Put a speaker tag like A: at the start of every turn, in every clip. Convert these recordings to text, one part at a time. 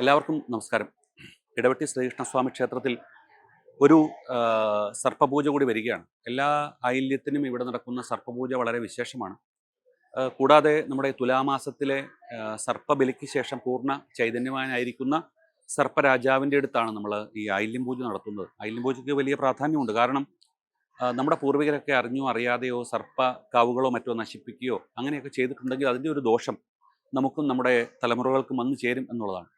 A: എല്ലാവർക്കും നമസ്കാരം. ഇടവെട്ടി ശ്രീകൃഷ്ണസ്വാമി ക്ഷേത്രത്തിൽ ഒരു സർപ്പപൂജ കൂടി വരികയാണ്. എല്ലാ ഐല്യത്തിനും ഇവിടെ നടക്കുന്ന സർപ്പപൂജ വളരെ വിശേഷമാണ്. കൂടാതെ നമ്മുടെ തുലാമാസത്തിലെ സർപ്പബലിക്ക് ശേഷം പൂർണ ചൈതന്യവാനായിരിക്കുന്ന സർപ്പരാജാവിന്റെ അടുത്താണ് നമ്മൾ ഈ ഐല്യം പൂജ നടത്തുന്നത്. ഐല്യം പൂജയ്ക്ക് വലിയ പ്രാധാന്യമുണ്ട്. കാരണം നമ്മുടെ പൂർവികരൊക്കെ അറിഞ്ഞോ അറിയാതെയോ സർപ്പ കാവുകളോ മറ്റോ നശിപ്പിക്കുകയോ അങ്ങനെയൊക്കെ ചെയ്തിട്ടുണ്ടെങ്കിൽ അതിന്റെ ഒരു ദോഷം നമുക്കും നമ്മുടെ തലമുറകൾക്കും വന്നു ചേരും എന്നുള്ളതാണ്.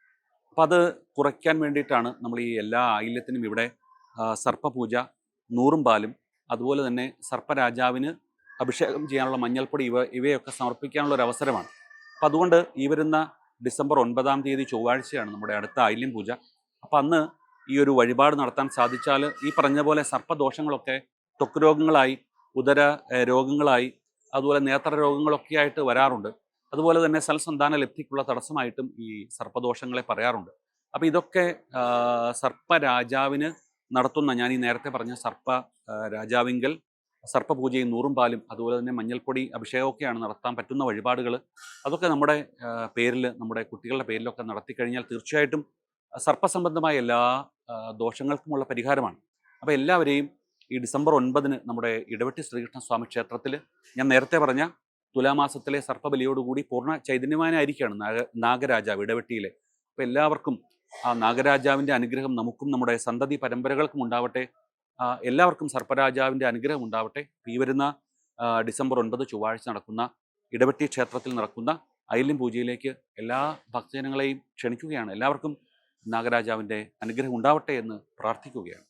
A: അപ്പം അത് കുറയ്ക്കാൻ വേണ്ടിയിട്ടാണ് നമ്മൾ ഈ എല്ലാ ആയില്യത്തിനും ഇവിടെ സർപ്പപൂജ നൂറും പാലും അതുപോലെ തന്നെ സർപ്പരാജാവിന് അഭിഷേകം ചെയ്യാനുള്ള മഞ്ഞൾപ്പൊടി ഇവ ഇവയൊക്കെ സമർപ്പിക്കാനുള്ള ഒരു അവസരമാണ്. അപ്പം അതുകൊണ്ട് ഈ വരുന്ന ഡിസംബർ ഒൻപതാം തീയതി ചൊവ്വാഴ്ചയാണ് നമ്മുടെ അടുത്ത ആയില്യം പൂജ. അപ്പം അന്ന് ഈ ഒരു വഴിപാട് നടത്താൻ സാധിച്ചാൽ ഈ പറഞ്ഞ പോലെ സർപ്പദോഷങ്ങളൊക്കെ ത്വക്ക് രോഗങ്ങളായി ഉദര രോഗങ്ങളായി അതുപോലെ നേത്ര രോഗങ്ങളൊക്കെ ആയിട്ട് വരാറുണ്ട്. അതുപോലെ തന്നെ സൽസന്താന ലബ്ധിക്കുള്ള തടസ്സമായിട്ടും ഈ സർപ്പദോഷങ്ങളെ പറയാറുണ്ട്. അപ്പോൾ ഇതൊക്കെ സർപ്പരാജാവിന് നടത്തുന്ന ഞാൻ ഈ നേരത്തെ പറഞ്ഞ സർപ്പ രാജാവിങ്കൽ സർപ്പപൂജയും നൂറും പാലും അതുപോലെ തന്നെ മഞ്ഞൾപ്പൊടി അഭിഷേകമൊക്കെയാണ് നടത്താൻ പറ്റുന്ന വഴിപാടുകൾ അതൊക്കെ നമ്മുടെ പേരിൽ നമ്മുടെ കുട്ടികളുടെ പേരിലൊക്കെ നടത്തി കഴിഞ്ഞാൽ തീർച്ചയായിട്ടും സർപ്പസംബന്ധമായ എല്ലാ ദോഷങ്ങൾക്കുമുള്ള പരിഹാരമാണ്. അപ്പോൾ എല്ലാവരെയും ഈ ഡിസംബർ ഒൻപതിന് നമ്മുടെ ഇടവെട്ടി ശ്രീകൃഷ്ണ സ്വാമി ക്ഷേത്രത്തിൽ ഞാൻ നേരത്തെ പറഞ്ഞ തുലാമാസത്തിലെ സർപ്പബലിയോടുകൂടി പൂർണ ചൈതന്യവാനായിരിക്കുകയാണ് നാഗ നാഗരാജാവ് ഇടവെട്ടിയിലെ. അപ്പം എല്ലാവർക്കും ആ നാഗരാജാവിന്റെ അനുഗ്രഹം നമുക്കും നമ്മുടെ സന്തതി പരമ്പരകൾക്കും ഉണ്ടാവട്ടെ. എല്ലാവർക്കും സർപ്പരാജാവിന്റെ അനുഗ്രഹം ഉണ്ടാവട്ടെ. ഈ വരുന്ന ഡിസംബർ ഒൻപത് ചൊവ്വാഴ്ച നടക്കുന്ന ഇടവെട്ടി ക്ഷേത്രത്തിൽ നടക്കുന്ന ഐല്യം പൂജയിലേക്ക് എല്ലാ ഭക്തജനങ്ങളെയും ക്ഷണിക്കുകയാണ്. എല്ലാവർക്കും നാഗരാജാവിന്റെ അനുഗ്രഹം ഉണ്ടാവട്ടെ എന്ന് പ്രാർത്ഥിക്കുകയാണ്.